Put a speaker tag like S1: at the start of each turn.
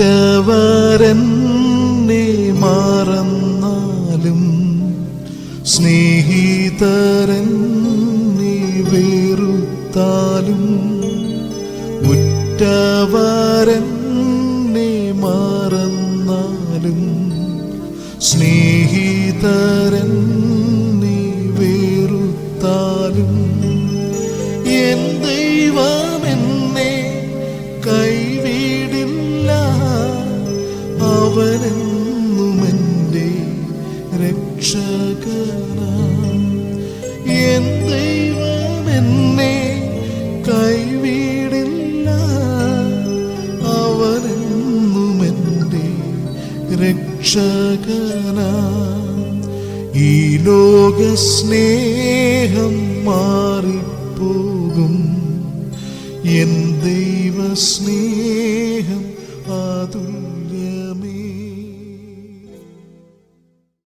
S1: ഉറ്റവരെന്നെ മറന്നാലും സ്നേഹിതരെന്നെ വെറുത്താലും ഉറ്റവരെന്നെ മറന്നാലും സ്നേഹിതരെന്നെ വെറുത്താലും N അവനെന്നുമെന്റെ രക്ഷകനാ. N ദൈവമെന്നെ കൈവിടില്ല. അവനെന്നുമെന്റെ രക്ഷകനാ. ഈ ലോക സ്നേഹം മാറിപ്പോകും. എൻ ദൈവ സ്നേഹം അതുല്യ